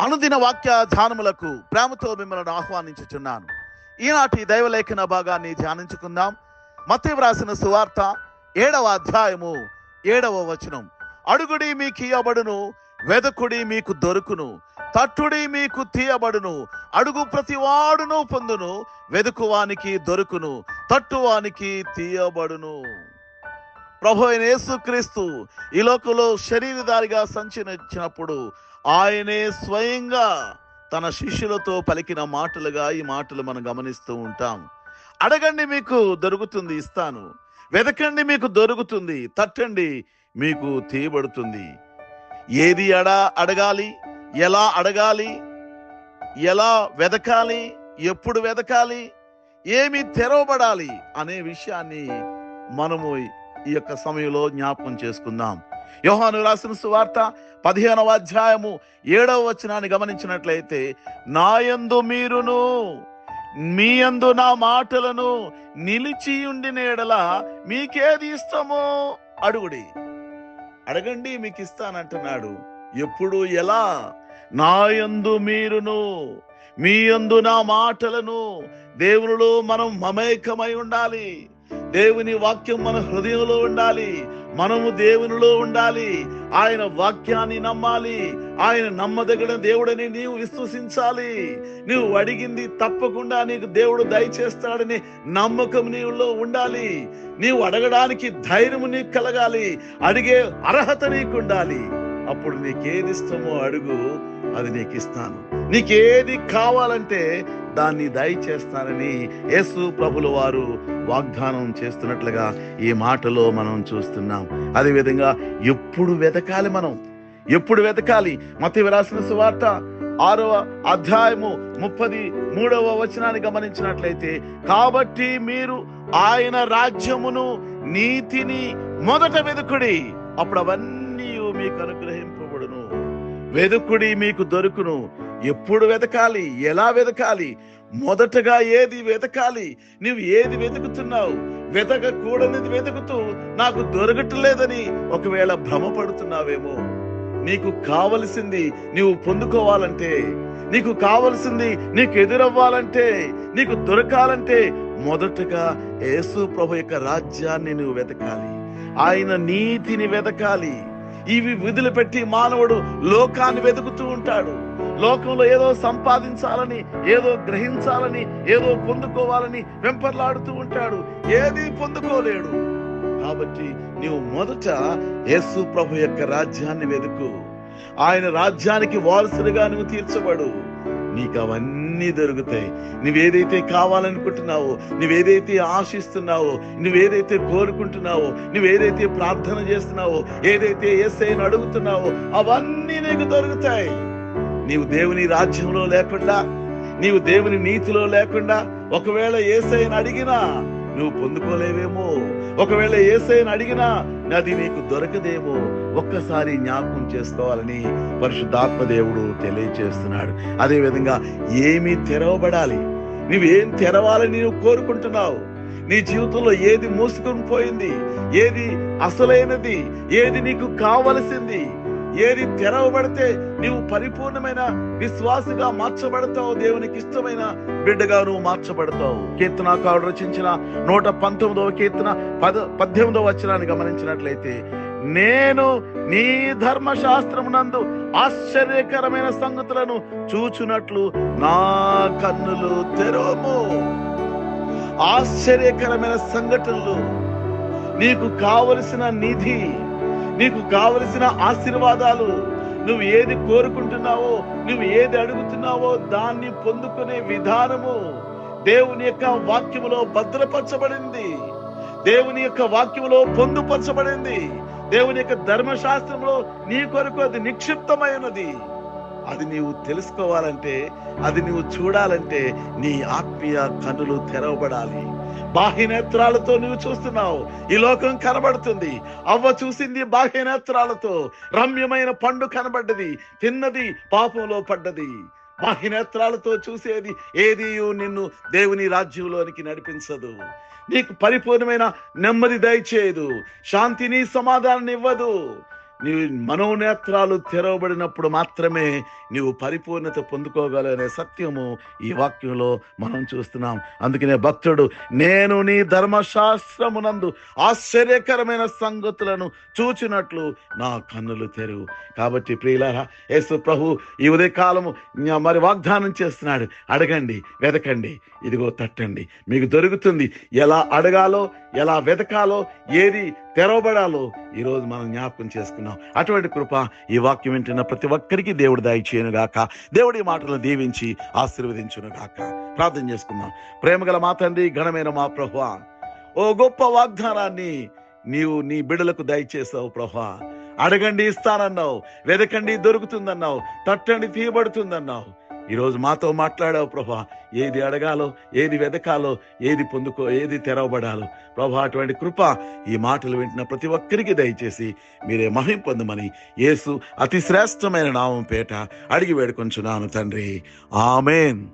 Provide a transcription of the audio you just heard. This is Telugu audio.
అనుదిన వాక్య ధ్యానములకు ప్రేమతో మిమ్మల్ని ఆహ్వానించుచున్నాను. ఈనాటి దైవలేఖన భాగాన్ని ధ్యానించుకుందాం. మత్తయి వ్రాసిన సువార్త ఏడవ అధ్యాయము ఏడవ వచనం. అడుగుడి మీకు ఇయ్యబడును వెదకుడి మీకు దొరుకును తట్టుడి మీకు తీయబడును అడుగు ప్రతివాడును పొందును వెదుకువానికి దొరుకును తట్టువానికి తీయబడును. ప్రభు అయిన యేసుక్రీస్తు ఈ లోకంలో శరీరధారిగా సంచరించినప్పుడు ఆయనే స్వయంగా తన శిష్యులతో పలికిన మాటలుగా ఈ మాటలు మనం గమనిస్తూ ఉంటాం. అడగండి మీకు దొరుకుతుంది ఇస్తాను. వెతకండి మీకు దొరుకుతుంది తట్టండి మీకు తీయబడుతుంది. ఏది అడ అడగాలి ఎలా అడగాలి ఎలా వెతకాలి ఎప్పుడు వెతకాలి ఏమి తెరవబడాలి అనే విషయాన్ని మనము ఈ యొక్క సమయంలో జ్ఞాపకం చేసుకుందాం. యోహాను రాసిన సువార్త పదిహేనవ అధ్యాయము ఏడవ వచనాన్ని గమనించినట్లయితే నాయందు మీరును మీ యందు నా మాటలను నిలిచి ఉండి ఎడల మీకేది ఇష్టమో అడుగుడి. అడగండి మీకు ఇస్తానంటున్నాడు ఎప్పుడు ఎలా? నాయందు మీరును మీ యందు నా మాటలను దేవునిలో మనం మమేకమై ఉండాలి. దేవుని వాక్యం మన హృదయంలో ఉండాలి. మనము దేవునిలో ఉండాలి. ఆయన వాక్యాన్ని నమ్మాలి. ఆయన నమ్మదగిన దేవుడని నీవు విశ్వసించాలి. నీవు అడిగింది తప్పకుండా నీకు దేవుడు దయచేస్తాడని నమ్మకం నీవులో ఉండాలి. నీవు అడగడానికి ధైర్యం నీకు కలగాలి. అడిగే అర్హత నీకు ఉండాలి. అప్పుడు నీకేది ఇష్టమో అడుగు అది నీకు ఇస్తాను నీకేది కావాలంటే దాన్ని దయచేస్తానని యేసు ప్రభుల వారు వాగ్దానం చేస్తున్నట్లుగా ఈ మాటలో మనం చూస్తున్నాం. అదే విధంగా ఎప్పుడు వెతకాలి మనం? ఎప్పుడు వెతకాలి? మత విరాసిన సువార్త ఆరవ అధ్యాయము ముప్పది మూడవ వచనాన్ని గమనించినట్లయితే కాబట్టి మీరు ఆయన రాజ్యమును నీతిని మొదట వెతుకుడి అప్పుడు అవన్నీ మీకు అనుగ్రహింపబడును. వెతుకుడి మీకు దొరుకును. ఎప్పుడు వెతకాలి? ఎలా వెతకాలి? మొదటగా ఏది వెతకాలి? నువ్వు ఏది వెతుకుతున్నావు? వెతకకూడనిది వెతుకుతూ నాకు దొరకట్లేదని ఒకవేళ భ్రమపడుతున్నావేమో. నీకు కావలసింది నీవు పొందుకోవాలంటే నీకు కావలసింది నీకు ఎదురవ్వాలంటే నీకు దొరకాలంటే మొదటగా యేసు ప్రభు యొక్క రాజ్యాన్ని నువ్వు వెతకాలి. ఆయన నీతిని వెతకాలి. ఇవి విధులు మానవుడు లోకాన్ని వెతుకుతూ ఉంటాడు. లోకంలో ఏదో సంపాదించాలని ఏదో గ్రహించాలని ఏదో పొందుకోవాలని వెంపర్లాడుతూ ఉంటాడు. ఏది పొందుకోలేడు. కాబట్టి నీవు మొదట యేసు ప్రభు యొక్క రాజ్యాన్ని వెతుకు. ఆయన రాజ్యానికి వారసులుగా నువ్వు తీర్చబడు. నీకు అవన్నీ దొరుకుతాయి. నువ్వేదైతే కావాలనుకుంటున్నావో నువ్వేదైతే ఆశిస్తున్నావో నువ్వేదైతే కోరుకుంటున్నావో నువ్వేదైతే ప్రార్థన చేస్తున్నావో ఏదైతే ఏసైని అడుగుతున్నావో అవన్నీ నీకు దొరుకుతాయి. నీవు దేవుని రాజ్యంలో లేకుండా నీవు దేవుని నీతిలో లేకుండా ఒకవేళ ఏసైని అడిగినా నువ్వు పొందుకోలేవేమో. ఒకవేళ ఏసైని అడిగినా అది నీకు దొరకదేమో. ఒక్కసారి జ్ఞాపకం చేసుకోవాలని పరిశుద్ధాత్మ దేవుడు తెలియచేస్తున్నాడు. అదేవిధంగా ఏమి తెరవబడాలి. నువ్వేం తెరవాలని నువ్వు కోరుకుంటున్నావు? నీ జీవితంలో ఏది మూసుకొని పోయింది? ఏది అసలైనది? ఏది నీకు కావలసింది? ఏది తెరవబడితే నీవు పరిపూర్ణమైన విశ్వాసగా మార్చబడతావు దేవునికి ఇష్టమైన బిడ్డగా నువ్వు మార్చబడతావు. కీర్తనాకారుడు రచించిన నూట పంతొమ్మిదవ కీర్తన పద పద్దెనిమిదవ వచనాన్ని గమనించినట్లయితే నేను నీ ధర్మశాస్త్రమునందు ఆశ్చర్యకరమైన సంగతులను చూచునట్లు నా కన్నులు తెరవము. ఆశ్చర్యకరమైన సంఘటనలు నీకు కావలసిన నిధి నీకు కావలసిన ఆశీర్వాదాలు. నువ్వు ఏది కోరుకుంటున్నావో నువ్వు ఏది అడుగుతున్నావో దాన్ని పొందుకునే విధానము దేవుని యొక్క వాక్యములో భద్రపరచబడింది. దేవుని యొక్క వాక్యములో పొందుపరచబడింది. దేవుని యొక్క ధర్మశాస్త్రంలో నీ కొరకు అది నిక్షిప్తమైనది. అది నీవు తెలుసుకోవాలంటే అది నువ్వు చూడాలంటే నీ ఆత్మీయ కనులు తెరవబడాలి. బాహ్యనేత్రాలతో నువ్వు చూస్తున్నావు. ఈ లోకం కనబడుతుంది. అవ్వ చూసింది బాహ్యనేత్రాలతో. రమ్యమైన పండు కనబడ్డది తిన్నది పాపంలో పడ్డది. బాహ్యనేత్రాలతో చూసేది ఏది నిన్ను దేవుని రాజ్యంలోనికి నడిపించదు. నీకు పరిపూర్ణమైన నెమ్మది దయచేయదు. శాంతిని సమాధానం ఇవ్వదు. నీ మనోనేత్రాలు తెరవబడినప్పుడు మాత్రమే నీవు పరిపూర్ణత పొందుకోగలనే సత్యము ఈ వాక్యంలో మనం చూస్తున్నాం. అందుకనే భక్తుడు నేను నీ ధర్మశాస్త్రమునందు ఆశ్చర్యకరమైన సంగతులను చూచినట్లు నా కన్నులు తెరువు. కాబట్టి ప్రియులారా యేసు ప్రభు ఈ ఉదయకాలము మరి వాగ్దానం చేస్తున్నాడు. అడగండి వెదకండి ఇదిగో తట్టండి. మీకు దొరుకుతుంది ఎలా అడగాలో ఎలా వెతకాలో ఏది తెరవబడాలో ఈరోజు మనం జ్ఞాపకం చేసుకున్నాం. అటువంటి కృప ఈ వాక్యం వింటున్న ప్రతి ఒక్కరికి దేవుడు దయచేయను గాక దేవుడి మాటలు దీవించి ఆశీర్వదించును గాక ప్రార్థన చేసుకుందాం. ప్రేమగల మా తండ్రి ఘనమైన మా ప్రభు ఓ గొప్ప వాగ్దానాన్ని నీవు నీ బిడలకు దయచేసావు ప్రభా అడగండి ఇస్తానన్నావు. వెదకండి దొరుకుతుందన్నావు. తట్టండి తీయబడుతుందన్నావు. ఈరోజు మాతో మాట్లాడావు ప్రభా. ఏది అడగాలో ఏది వెదకాలో ఏది పొందుకో ఏది తెరవబడాలో. ప్రభా అటువంటి కృప ఈ మాటలు వింటున్న ప్రతి ఒక్కరికి దయచేసి మీరే మహిం పొందమని యేసు అతి శ్రేష్టమైన నామం పేట అడిగి వేడుకొంచున్నాను తండ్రి. ఆమెన్.